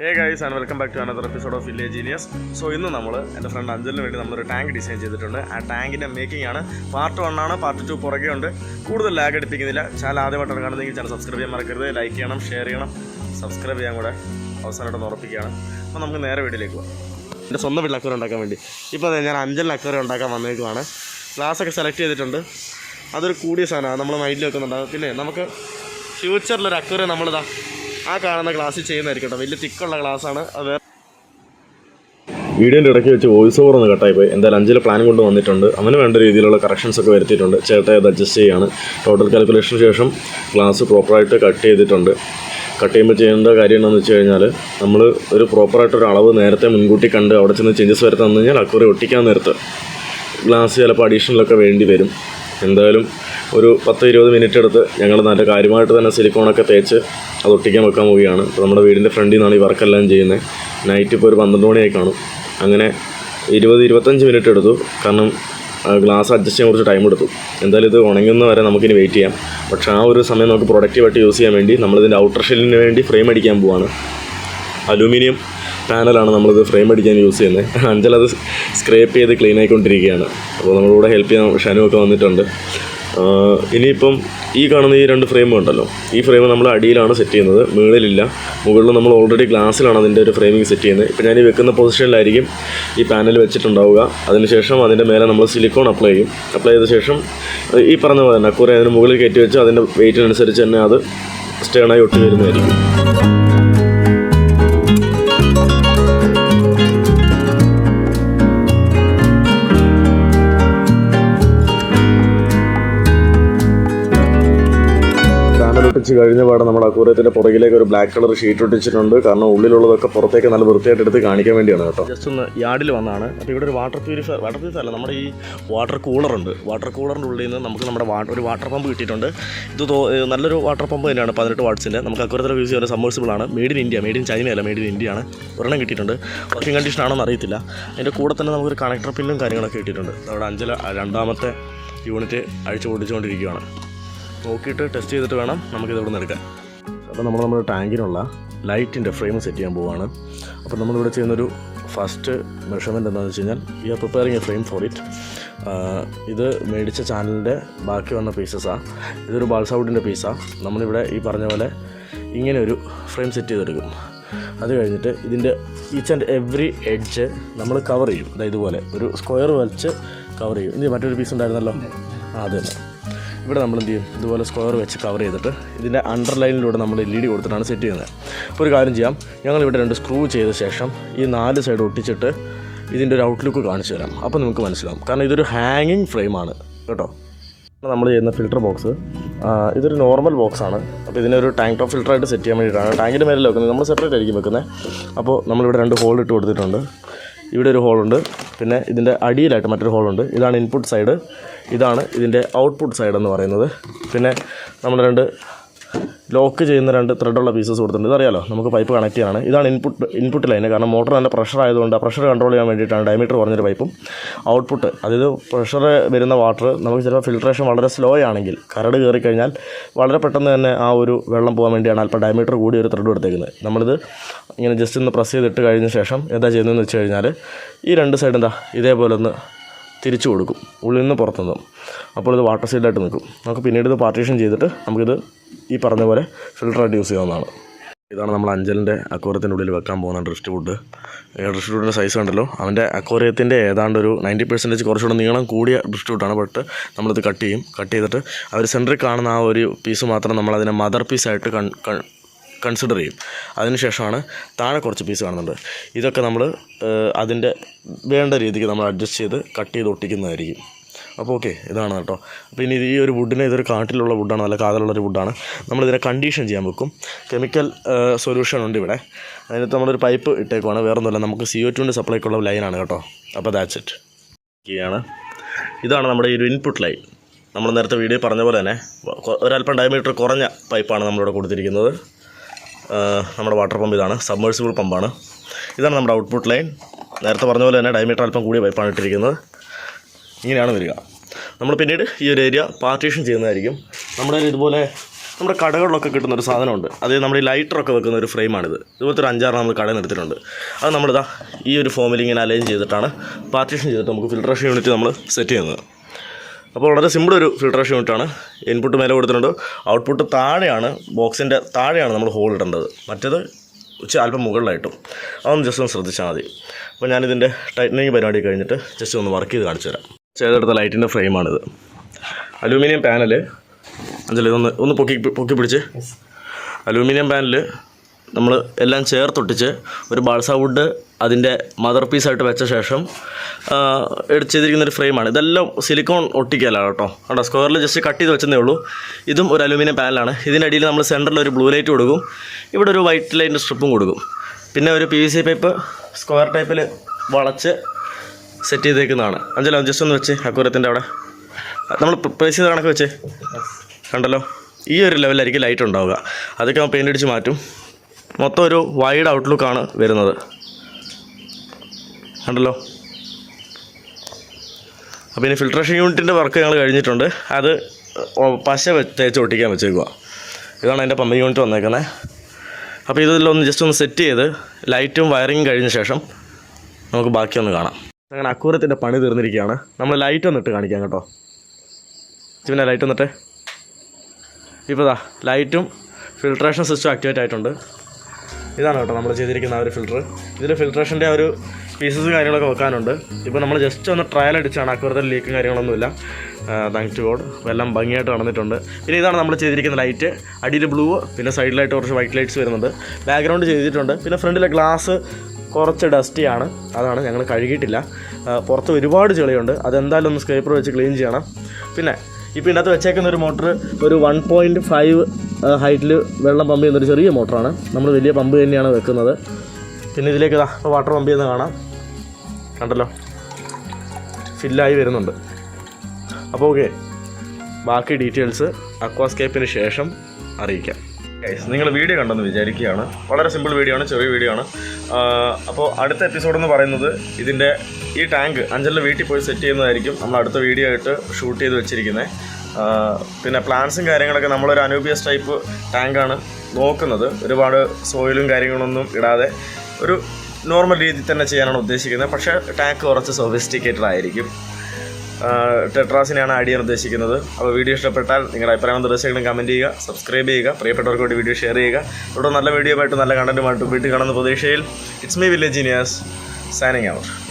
Hey guys and welcome back to another episode of village genius so ഇന്ന് നമ്മൾ എന്റെ front അഞ്ചലിന് വേണ്ടി നമ്മളൊരു ടാങ്ക് ഡിസൈൻ ചെയ്തിട്ടുണ്ട്. ആ ടാങ്കിന്റെ മേക്കിംഗ് ആണ്. പാർട്ട് വൺ ആണ് പാർട്ട് ടു പുറകെ ഉണ്ട്. കൂടുതൽ ലാഗ് അടിപ്പിക്കുന്നില്ല ചാനൽ ആദ്യമായിട്ടാണ് കാണുന്നതെങ്കിൽ ചാനൽ സബ്സ്ക്രൈബ് ചെയ്യാൻ മറക്കരുത്. ലൈക്ക് ചെയ്യണം ഷെയർ ചെയ്യണം സബ്സ്ക്രൈബ് ചെയ്യാൻ കൂടെ അവസാനമായിട്ടൊന്ന് ഉറപ്പിക്കുകയാണ്. അപ്പോൾ നമുക്ക് നേരെ വീട്ടിലേക്ക് പോകാം എന്റെ സ്വന്തം വീട്ടിൽ ഉണ്ടാക്കാൻ വേണ്ടി. ഇപ്പോൾ ഞാൻ അഞ്ചലിന് അക്വറി ഉണ്ടാക്കാൻ വന്നേക്കുവാണ്. ഗ്ലാസ്സൊക്കെ സെലക്ട് ചെയ്തിട്ടുണ്ട്. അതൊരു കൂടിയ സാധനമാണ്. നമ്മൾ മൈൻഡിൽ വെക്കുന്നുണ്ട്. പിന്നെ നമുക്ക് ഫ്യൂച്ചറിലൊരു അക്വറി നമ്മളിതാ ആ കാണുന്ന ഗ്ലാസ്സിൽ ചെയ്യുന്നതായിരിക്കും വലിയ തിക്കുള്ള ഗ്ലാസ്സാണ് അത് വീഡിയോന്റെ ഇടയ്ക്ക് വെച്ച് വോയിസ് ഓവർ ഒന്ന് കട്ടായി പോയി. എന്തായാലും അഞ്ചിലെ പ്ലാൻ കൊണ്ട് വന്നിട്ടുണ്ട്. അവന് വേണ്ട രീതിയിലുള്ള കറക്ഷൻസ് ഒക്കെ വരുത്തിയിട്ടുണ്ട്. ചേട്ടായി അത് അഡ്ജസ്റ്റ് ചെയ്യാണ്. ടോട്ടൽ കാൽക്കുലേഷന് ശേഷം ഗ്ലാസ് പ്രോപ്പറായിട്ട് കട്ട് ചെയ്തിട്ടുണ്ട്. കട്ട് ചെയ്യുമ്പോൾ ചെയ്യേണ്ട കാര്യം എന്താണെന്ന് വെച്ച് കഴിഞ്ഞാൽ നമ്മൾ ഒരു പ്രോപ്പറായിട്ടൊരു അളവ് നേരത്തെ മുൻകൂട്ടി കണ്ട് അവിടെ ചെന്ന് ചേഞ്ചസ് വരുത്താൻ കഴിഞ്ഞാൽ അക്കുറി ഒട്ടിക്കാൻ നേരത്ത് ഗ്ലാസ് ചിലപ്പോൾ അഡീഷണലൊക്കെ വേണ്ടി വരും. എന്തായാലും ഒരു പത്ത് ഇരുപത് മിനിറ്റ് എടുത്ത് ഞങ്ങൾ നല്ല കാര്യമായിട്ട് തന്നെ സിലിക്കോണൊക്കെ തേച്ച് അത് ഒട്ടിക്കാൻ വെക്കാൻ പോവുകയാണ്. ഇപ്പോൾ നമ്മുടെ വീടിന്റെ ഫ്രണ്ടിൽ നിന്നാണ് ഈ വർക്കെല്ലാം ചെയ്യുന്നത് നൈറ്റ് ഇപ്പോൾ ഒരു പന്ത്രണ്ട് മണിയായി കാണും. അങ്ങനെ ഇരുപത് ഇരുപത്തഞ്ച് മിനിറ്റ് എടുത്തു. കാരണം ഗ്ലാസ് അഡ്ജസ്റ്റ് ചെയ്യാൻ കുറച്ച് ടൈം എടുത്തു. എന്തായാലും ഇത് ഉണങ്ങുന്ന വരെ നമുക്കിനി വെയിറ്റ് ചെയ്യാം. പക്ഷേ ആ ഒരു സമയം നമുക്ക് പ്രൊഡക്റ്റീവായിട്ട് യൂസ് ചെയ്യാൻ വേണ്ടി നമ്മളിതിന്റെ ഔട്ടർ ഷെല്ലിന് വേണ്ടി ഫ്രെയിം അടിക്കാൻ പോവാണ്. അലൂമിനിയം പാനലാണ് നമ്മളിത് ഫ്രെയിം അടിക്കാൻ യൂസ് ചെയ്യുന്നത് അഞ്ചലത് സ്ക്രേപ്പ് ചെയ്ത് ക്ലീൻ ആയിക്കൊണ്ടിരിക്കുകയാണ്. അപ്പോൾ നമ്മളിവിടെ ഹെൽപ്പ് ചെയ്യാൻ ഷനുവൊക്കെ വന്നിട്ടുണ്ട്. ഇനിയിപ്പം ഈ കാണുന്ന ഈ രണ്ട് ഫ്രെയിം ഉണ്ടല്ലോ. ഈ ഫ്രെയിം നമ്മൾ അടിയിലാണ് സെറ്റ് ചെയ്യുന്നത്. മുകളിലില്ല മുകളിൽ നമ്മൾ ഓൾറെഡി ഗ്ലാസ്സിലാണ് അതിന്റെ ഒരു ഫ്രെയിമിങ് സെറ്റ് ചെയ്യുന്നത്. ഇപ്പം ഞാൻ ഈ വെക്കുന്ന പൊസിഷനിലായിരിക്കും ഈ പാനൽ വെച്ചിട്ടുണ്ടാവുക. അതിനുശേഷം അതിന്റെ മേലെ നമ്മൾ സിലിക്കോൺ അപ്ലൈ ചെയ്യും. അപ്ലൈ ചെയ്ത ശേഷം ഈ പറഞ്ഞ പോലെ തന്നെ കുറേ അതിന് മുകളിൽ കയറ്റി വെച്ച് അതിന്റെ വെയിറ്റിനനുസരിച്ച് തന്നെ അത് സ്റ്റേണായി ഒട്ടി വരുന്നതായിരിക്കും. ഒട്ടിച്ച് കഴിഞ്ഞ പാടെ നമ്മൾ അക്കൂരത്തിന്റെ പുറകിലേക്ക് ഒരു ബ്ലാക്ക് കളർ ഷീറ്റ് ഒട്ടിച്ചിട്ടുണ്ട്. കാരണം ഉള്ളിലുള്ളതൊക്കെ പുറത്തേക്ക് നല്ല വൃത്തിയായിട്ട് എടുത്ത് കാണിക്കാൻ വേണ്ടിയാണ് കേട്ടോ. ജസ്റ്റ് ഒന്ന് യാർഡിൽ വന്നാണ് അപ്പോൾ ഇവിടെ ഒരു വാട്ടർ പ്യൂരിഫയർ വാട്ടർ പ്യൂരിഫയർ അല്ല നമ്മുടെ ഈ വാട്ടർ കൂളർ ഉണ്ട്. വാട്ടർ കൂളറിന്റെ ഉള്ളിൽ നിന്ന് നമുക്ക് നമ്മുടെ ഒരു വാട്ടർ പമ്പ് കിട്ടിയിട്ടുണ്ട്. ഇത് നല്ലൊരു വാട്ടർ പമ്പ് തന്നെയാണ് പതിനെട്ട് വാട്ട്സിന്റെ നമുക്ക് അക്കൂരത്തിൽ യൂസ് ചെയ്യുന്ന സമ്മേഴ്സിബിൾ ആണ്. Made in India made in China അല്ല മെയ്ഡ് ഇൻ ഇന്ത്യ ആണ്. ഒരെണ്ണം കിട്ടിയിട്ടുണ്ട്. വർക്കിംഗ് കണ്ടീഷൻ ആണോന്ന് അറിയത്തില്ല. അതിന്റെ കൂടെ തന്നെ നമുക്കൊരു കണക്ടർ പിന്നും കാര്യങ്ങളൊക്കെ കിട്ടിയിട്ടുണ്ട്. അവിടെ അഞ്ചല രണ്ടാമത്തെ യൂണിറ്റ് അഴിച്ചു പൊട്ടിച്ചുകൊണ്ടിരിക്കുകയാണ്. നോക്കിയിട്ട് ടെസ്റ്റ് ചെയ്തിട്ട് വേണം നമുക്കിത് ഇവിടെ നിന്ന് എടുക്കാൻ. അപ്പോൾ നമ്മൾ നമ്മുടെ ടാങ്കിനുള്ള ലൈറ്റിന്റെ ഫ്രെയിം സെറ്റ് ചെയ്യാൻ പോവുകയാണ് അപ്പോൾ നമ്മളിവിടെ ചെയ്യുന്നൊരു ഫസ്റ്റ് മെഷർമെന്റ് എന്താണെന്ന് വെച്ച് കഴിഞ്ഞാൽ we are preparing a frame for it ഇത് മേടിച്ച ചാനലിന്റെ ബാക്കി വന്ന പീസസാണ് ഇതൊരു ബാൾസൗഡിന്റെ പീസാണ് നമ്മളിവിടെ ഈ പറഞ്ഞ പോലെ ഇങ്ങനെ ഒരു ഫ്രെയിം സെറ്റ് ചെയ്തെടുക്കും. അത് കഴിഞ്ഞിട്ട് ഇതിന്റെ ഈച്ച് ആൻഡ് എവറി എഡ്ജ് നമ്മൾ കവർ ചെയ്യും. അതായത് ഇതുപോലെ ഒരു സ്ക്വയർ വലിച്ച് കവർ ചെയ്യും. ഇനി മറ്റൊരു പീസ് ഉണ്ടായിരുന്നല്ലോ? ആ അത് ഇവിടെ നമ്മൾ എന്ത് ചെയ്യും? ഇതുപോലെ സ്ക്വയർ വെച്ച് കവർ ചെയ്തിട്ട് ഇതിന്റെ അണ്ടർലൈനിലൂടെ നമ്മൾ എൽ ഇ ഡി കൊടുത്തിട്ടാണ് സെറ്റ് ചെയ്യുന്നത്. അപ്പോൾ ഒരു കാര്യം ചെയ്യാം. ഞങ്ങൾ ഇവിടെ രണ്ട് സ്ക്രൂ ചെയ്ത ശേഷം ഈ നാല് സൈഡ് ഒട്ടിച്ചിട്ട് ഇതിന്റെ ഒരു ഔട്ട്ലുക്ക് കാണിച്ചു തരാം. അപ്പോൾ നമുക്ക് മനസ്സിലാവും. കാരണം ഇതൊരു ഹാങ്ങിങ് ഫ്രെയിമാണ് കേട്ടോ? നമ്മൾ ചെയ്യുന്ന ഫിൽറ്റർ ബോക്സ് ഇതൊരു നോർമൽ ബോക്സ് ആണ്. അപ്പോൾ ഇതിനൊരു ടാങ്ക് ടോപ്പ് ഫിൽറ്ററായിട്ട് സെറ്റ് ചെയ്യാൻ വേണ്ടിയിട്ടാണ്. ടാങ്കിന്റെ മേലെ വെക്കുന്നത്? നമ്മൾ സെപ്പറേറ്റ് ആയിരിക്കും വെക്കുന്നത് അപ്പോൾ നമ്മളിവിടെ രണ്ട് ഹോൾ ഇട്ട് കൊടുത്തിട്ടുണ്ട്. ഇവിടെ ഒരു ഹോളുണ്ട് പിന്നെ ഇതിന്റെ അടിയിലായിട്ട് മറ്റൊരു ഹോളുണ്ട് ഇതാണ് ഇൻപുട്ട് സൈഡ് ഇതാണ് ഇതിന്റെ ഔട്ട്പുട്ട് സൈഡ് എന്ന് പറയുന്നത്. പിന്നെ നമ്മൾ രണ്ട് ലോക്ക് ചെയ്യുന്ന രണ്ട് ത്രെഡുള്ള പീസസ് കൊടുത്തിട്ടുണ്ട്. ഇതറിയാലോ? നമുക്ക് പൈപ്പ് കണക്ട് ചെയ്യാനാണ് ഇതാണ് ഇൻപുട്ട് ഇൻപുട്ട് ലൈന് കാരണം മോട്ടർ നല്ല പ്രഷർ ആയതുകൊണ്ട് ആ പ്രഷർ കൺട്രോൾ ചെയ്യാൻ വേണ്ടിയിട്ടാണ് ഡയമീറ്റർ കുറഞ്ഞൊരു പൈപ്പും ഔട്ട്പുട്ട് അതായത് പ്രഷർ വരുന്ന വാട്ടർ നമുക്ക് ചിലപ്പോൾ ഫിൽട്രേഷൻ വളരെ സ്ലോ ആണെങ്കിൽ കരട് കയറി കഴിഞ്ഞാൽ വളരെ പെട്ടെന്ന് തന്നെ ആ ഒരു വെള്ളം പോകാൻ വേണ്ടിയാണ് അല്പം ഡയമീറ്റർ കൂടി ഒരു ത്രെഡ് എടുത്തേക്കുന്നത് നമ്മളിത് ഇങ്ങനെ ജസ്റ്റ് ഒന്ന് പ്രസ് ചെയ്തിട്ട് കഴിഞ്ഞ ശേഷം എന്താ ചെയ്യുന്നതെന്ന് വെച്ച് കഴിഞ്ഞാൽ ഈ രണ്ട് സൈഡ് എന്താ ഇതേപോലെ ഒന്ന് തിരിച്ചു കൊടുക്കും. ഉള്ളിൽ നിന്ന് പുറത്തുനിന്നും. അപ്പോൾ ഇത് വാട്ടർ സൈഡായിട്ട് നിൽക്കും. നമുക്ക് പിന്നീട് ഇത് പാർട്ടീഷൻ ചെയ്തിട്ട് നമുക്കിത് ഈ പറഞ്ഞ പോലെ ഫിൽറ്ററായിട്ട് യൂസ് ചെയ്യാവുന്നതാണ്. ഇതാണ് നമ്മൾ അഞ്ചലിന്റെ അക്വോറിയത്തിന്റെ ഉള്ളിൽ വെക്കാൻ പോകുന്ന ഡ്രിസ്റ്റ് വുഡ് ഡ്രിസ്റ്റ് വുഡിന്റെ സൈസ് കണ്ടല്ലോ. അവന്റെ അക്വോറിയത്തിന്റെ ഏതാണ്ട് ഒരു നയന്റി പെർസെന്റേജ് കുറച്ചുകൂടെ നീളം കൂടിയ ഡ്രിസ്റ്റ് വുഡാണ് ബട്ട് നമ്മളിത് കട്ട് ചെയ്യും. കട്ട് ചെയ്തിട്ട് അവർ സെന്ററിൽ കാണുന്ന ആ ഒരു പീസ് മാത്രം നമ്മളതിനെ മദർ പീസായിട്ട് കൺ കൺസിഡർ ചെയ്യും. അതിനുശേഷമാണ് താഴെ കുറച്ച് പീസ് കാണുന്നുണ്ട്. ഇതൊക്കെ നമ്മൾ അതിന്റെ വേണ്ട രീതിക്ക് നമ്മൾ അഡ്ജസ്റ്റ് ചെയ്ത് കട്ട് ചെയ്ത് ഒട്ടിക്കുന്നതായിരിക്കും. അപ്പോൾ ഓക്കെ ഇതാണ് കേട്ടോ. അപ്പോൾ ഇനി ഈ ഒരു വുഡിന് ഇതൊരു കാട്ടിലുള്ള വുഡാണ് നല്ല കാതലുള്ളൊരു വുഡാണ് നമ്മളിതിനെ കണ്ടീഷൻ ചെയ്യാൻ വെക്കും. കെമിക്കൽ സൊല്യൂഷൻ ഉണ്ട് ഇവിടെ. അതിനകത്ത് നമ്മളൊരു പൈപ്പ് ഇട്ടേക്കുവാണ്. വേറെ ഒന്നുമില്ല നമുക്ക് സി ഒ ടുവിന്റെ സപ്ലൈക്കുള്ള ലൈനാണ് കേട്ടോ. അപ്പോൾ ദാറ്റ്സ് ഇറ്റ് ആണ് ഇതാണ് നമ്മുടെ ഈ ഒരു ഇൻപുട്ട് ലൈൻ നമ്മൾ നേരത്തെ വീഡിയോ പറഞ്ഞ പോലെ തന്നെ ഒരല്പം ഡയമീറ്റർ കുറഞ്ഞ പൈപ്പാണ് നമ്മളിവിടെ കൊടുത്തിരിക്കുന്നത്. നമ്മുടെ വാട്ടർ പമ്പ് ഇതാണ് സബ്മേഴ്സിബിൾ പമ്പാണ് ഇതാണ് നമ്മുടെ ഔട്ട്പുട്ട് ലൈൻ നേരത്തെ പറഞ്ഞ പോലെ തന്നെ ഡയമീറ്റർ അല്പം കൂടിയ പൈപ്പാണ് ഇട്ടിരിക്കുന്നത്. ഇങ്ങനെയാണ് വരിക. നമ്മൾ പിന്നീട് ഈ ഒരു ഏരിയ പാർട്ടീഷൻ ചെയ്യുന്നതായിരിക്കും. നമ്മുടെ ഇതുപോലെ നമ്മുടെ കടകളിലൊക്കെ കിട്ടുന്ന ഒരു സാധനമുണ്ട്. അത് നമ്മുടെ ഈ ലൈറ്ററൊക്കെ വെക്കുന്ന ഒരു ഫ്രെയിമാണിത് ഇതുപോലത്തെ ഒരു അഞ്ചാറ് നമ്മൾ കടയിൽ നിർത്തിയിട്ടുണ്ട് അത് നമ്മളിതാ ഈ ഒരു ഫോമിൽ ഇങ്ങനെ അലൈൻ ചെയ്തിട്ടാണ് പാർട്ടീഷൻ ചെയ്തിട്ട് നമുക്ക് ഫിൽട്രേഷൻ യൂണിറ്റ് നമ്മൾ സെറ്റ് ചെയ്യുന്നത്. അപ്പോൾ വളരെ സിമ്പിൾ ഒരു ഫിൽട്രേഷൻ യൂണിറ്റാണ് ഇൻപുട്ട് മേലെ കൊടുത്തിട്ടുണ്ട്. ഔട്ട്പുട്ട് താഴെയാണ് ബോക്സിന്റെ താഴെയാണ് നമ്മൾ ഹോൾ ഇടേണ്ടത്. മറ്റേത് ഉച്ച അല്പം മുകളിലായിട്ടും. അതൊന്ന് ജസ്റ്റ് ഒന്ന് ശ്രദ്ധിച്ചാൽ മതി. അപ്പോൾ ഞാനിതിന്റെ ടൈറ്റനിങ് പരിപാടി കഴിഞ്ഞിട്ട് ജസ്റ്റ് ഒന്ന് വർക്ക് ചെയ്ത് കാണിച്ചു തരാം. ചെയ്തെടുത്ത ലൈറ്റിന്റെ ഫ്രെയിമാണിത് അലൂമിനിയം പാനൽ അഞ്ചല്ലേ ഇതൊന്ന് ഒന്ന് പൊക്കി പൊക്കി പിടിച്ച്. അലൂമിനിയം പാനൽ നമ്മൾ എല്ലാം ചേർത്തൊട്ടിച്ച് ഒരു ബാൾസ വുഡ് അതിന്റെ മദർ പീസായിട്ട് വെച്ച ശേഷം ചെയ്തിരിക്കുന്ന ഒരു ഫ്രെയിമാണ്. ഇതെല്ലാം സിലിക്കോൺ ഒട്ടിക്കലാണ് കേട്ടോ. കണ്ടോ? സ്ക്വയറിൽ ജസ്റ്റ് കട്ട് ചെയ്ത് വെച്ചതേ ഉള്ളൂ. ഇതും ഒരു അലൂമിനിയം പാനലാണ്. ഇതിന്റെ അടിയിൽ നമ്മൾ സെന്ററിൽ ഒരു ബ്ലൂ ലൈറ്റ് കൊടുക്കും. ഇവിടെ ഒരു വൈറ്റ് ലൈറ്റിന്റെ സ്ട്രിപ്പും കൊടുക്കും. പിന്നെ ഒരു P V C pipe square ടൈപ്പിൽ വളച്ച് സെറ്റ് ചെയ്തേക്കുന്നതാണ്. അഞ്ചല്ല ജസ്റ്റ് ഒന്ന് വെച്ച് അക്കൂരത്തിന്റെ അവിടെ. നമ്മൾ പ്രൈസ് ചെയ്ത കണക്ക് വെച്ച്. കണ്ടല്ലോ? ഈ ഒരു ലെവലായിരിക്കും ലൈറ്റ് ഉണ്ടാവുക. അതൊക്കെ നമ്മൾ പെയിന്റ് അടിച്ച് മാറ്റും. മൊത്തം ഒരു വൈഡ് ഔട്ട്ലുക്കാണ് വരുന്നത്. കണ്ടല്ലോ? അപ്പോൾ ഇനി ഫിൽട്രേഷൻ യൂണിറ്റിന്റെ വർക്ക് ഞങ്ങൾ കഴിഞ്ഞിട്ടുണ്ട്. അത് പശ തേച്ച് ഒട്ടിക്കാൻ വെച്ചേക്കുക ഇതാണ് അതിന്റെ പമ്പിങ് യൂണിറ്റ് വന്നേക്കുന്നത് അപ്പോൾ ഇതിലൊന്ന് ജസ്റ്റ് ഒന്ന് സെറ്റ് ചെയ്ത് ലൈറ്റും വയറിങ്ങും കഴിഞ്ഞ ശേഷം നമുക്ക് ബാക്കിയൊന്ന് കാണാം. അങ്ങനെ അക്കൂരത്തിന്റെ പണി തീർന്നിരിക്കുകയാണ്. നമ്മൾ ലൈറ്റ് ഒന്നിട്ട് കാണിക്കാം കേട്ടോ. പിന്നെ ലൈറ്റ് ഒന്നിട്ട് ഇപ്പോൾ ദാ ലൈറ്റും ഫിൽട്രേഷൻ സിസ്റ്റം ആക്ടിവേറ്റ് ആയിട്ടുണ്ട്. ഇതാണ് കേട്ടോ നമ്മൾ ചെയ്തിരിക്കുന്ന ആ ഒരു ഫിൽറ്റർ ഇതിൽ ഫിൽട്രേഷന്റെ ആ ഒരു പീസസ് കാര്യങ്ങളൊക്കെ വെക്കാനുണ്ട്. ഇപ്പോൾ നമ്മൾ ജസ്റ്റ് ഒന്ന് ട്രയൽ അടിച്ചാണ്. അക്വറത്തിൽ ലീക്കും കാര്യങ്ങളൊന്നുമില്ല. താങ്ക് ടു ഗോഡ് എല്ലാം ഭംഗിയായിട്ട് നടന്നിട്ടുണ്ട്. പിന്നെ ഇതാണ് നമ്മൾ ചെയ്തിരിക്കുന്ന ലൈറ്റ് അടിയിൽ ബ്ലൂ പിന്നെ സൈഡിലായിട്ട് കുറച്ച് വൈറ്റ് ലൈറ്റ്സ് വരുന്നുണ്ട്. ബാക്ക്ഗ്രൗണ്ട് ചെയ്തിട്ടുണ്ട്. പിന്നെ ഫ്രണ്ടിലെ ഗ്ലാസ് കുറച്ച് ഡസ്റ്റിയാണ് അതാണ് ഞങ്ങൾ കഴുകിയിട്ടില്ല. പുറത്ത് ഒരുപാട് ചെളിയുണ്ട്. അതെന്തായാലും ഒന്ന് സ്ക്രേപ്പർ വെച്ച് ക്ലീൻ ചെയ്യണം. പിന്നെ ഇപ്പോൾ ഇതിനകത്ത് വെച്ചേക്കുന്ന ഒരു മോട്ടർ ഒരു വൺ പോയിന്റ് ഫൈവ് ഹൈറ്റിൽ വെള്ളം പമ്പ് ചെയ്യുന്ന ഒരു ചെറിയ മോട്ടറാണ്. നമ്മൾ വലിയ പമ്പ് തന്നെയാണ് വെക്കുന്നത്. പിന്നെ ഇതിലേക്ക് ഇതാ വാട്ടർ പമ്പ് ചെയ്യുന്നത് കാണാം. കണ്ടല്ലോ? ഫില്ലായി വരുന്നുണ്ട്. അപ്പോൾ ഓക്കെ ബാക്കി ഡീറ്റെയിൽസ് അക്വാസ്കേപ്പിന് ശേഷം അറിയിക്കാം. നിങ്ങൾ വീഡിയോ കണ്ടെന്ന് വിചാരിക്കുകയാണ്. വളരെ സിമ്പിൾ വീഡിയോ ആണ് ചെറിയ വീഡിയോ ആണ്. അപ്പോൾ അടുത്ത എപ്പിസോഡ് എന്ന് പറയുന്നത് ഇതിന്റെ ഈ ടാങ്ക് അഞ്ചലിന്റെ വീട്ടിൽ പോയി സെറ്റ് ചെയ്യുന്നതായിരിക്കും നമ്മൾ അടുത്ത വീഡിയോ ആയിട്ട് ഷൂട്ട് ചെയ്ത് വെച്ചിരിക്കുന്നത്. പിന്നെ പ്ലാൻസും കാര്യങ്ങളൊക്കെ നമ്മളൊരു അനൂബിയസ് ടൈപ്പ് ടാങ്കാണ് നോക്കുന്നത്. ഒരുപാട് സോയിലും കാര്യങ്ങളൊന്നും ഇടാതെ ഒരു നോർമൽ രീതിയിൽ തന്നെ ചെയ്യാനാണ് ഉദ്ദേശിക്കുന്നത്. പക്ഷേ ടാങ്ക് കുറച്ച് സൊഫിസ്റ്റിക്കേറ്റഡ് ആയിരിക്കും. ടെട്രാസിനെയാണ് ആഡ് ചെയ്യാൻ ഉദ്ദേശിക്കുന്നത് അപ്പോൾ വീഡിയോ ഇഷ്ടപ്പെട്ടാൽ നിങ്ങളുടെ അഭിപ്രായം നിർദ്ദേശങ്ങളും കമന്റ് ചെയ്യുക സബ്സ്ക്രൈബ് ചെയ്യുക പ്രിയപ്പെട്ടവർക്ക് വേണ്ടി വീഡിയോ ഷെയർ ചെയ്യുക. ഇവിടെ നല്ല വീഡിയോ ആയിട്ട് നല്ല കണ്ടന്റുമായിട്ട് വീട്ടിൽ കാണുന്ന പ്രതീക്ഷയിൽ it's my village genius signing out